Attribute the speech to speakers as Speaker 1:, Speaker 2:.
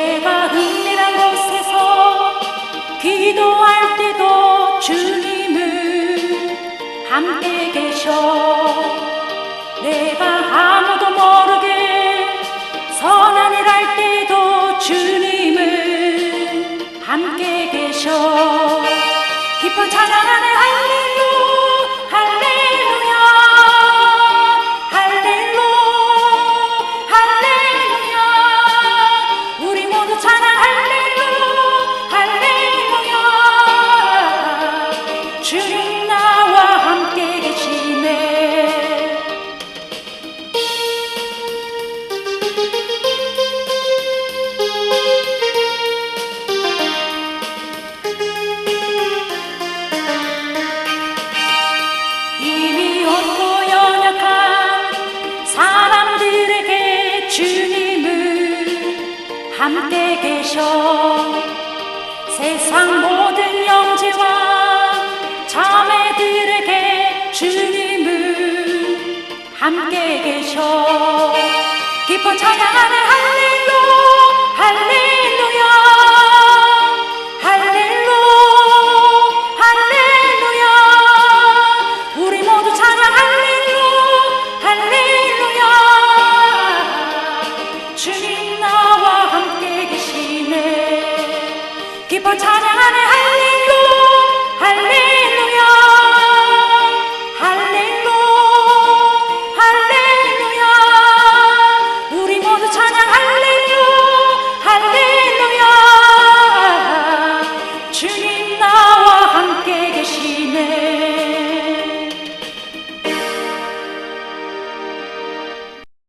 Speaker 1: 내가 은밀한 곳에서 기도할 때도 주님은 함께 계셔. 내가 주님은 함께 계셔. 세상 모든 형제와 자매들에게 주님은 함께 계셔 기뻐 찬양하는 할렐루 할렐루야. 할렐루 할렐루야. 우리 모두 찬양 할렐루 할렐루야. 주님 나와 함께 계시네. 기뻐 찬양하는